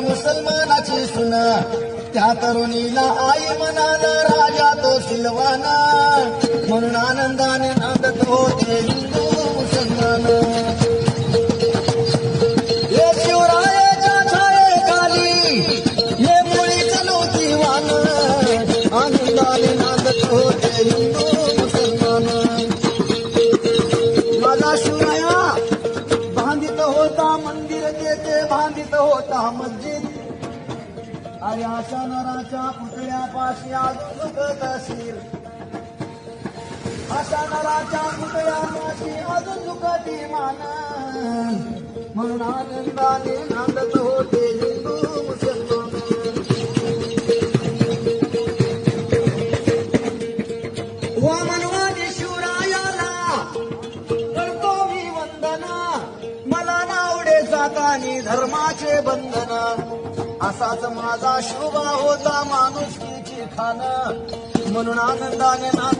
मुसलमानाची सुना. त्या तरुणीला आई म्हणाला राजा तो सिलवाना. म्हणून आनंदाने नांदत होते. बांधित होता मस्जिद. अशा नराच्या पुतळ्यापाशी अजून झुकत असेल अशा नराच्या पुतळ्यापाशी अजून झुकती मान म्हणून आनंदाने नांदत होते. वामनवादी शिवरायाला करतो मी वंदना. मला नावडे जातानी धर्माचे बंधन. असाच माझा शोभा होता माणुसकीची खान. म्हणून आनंदाने ना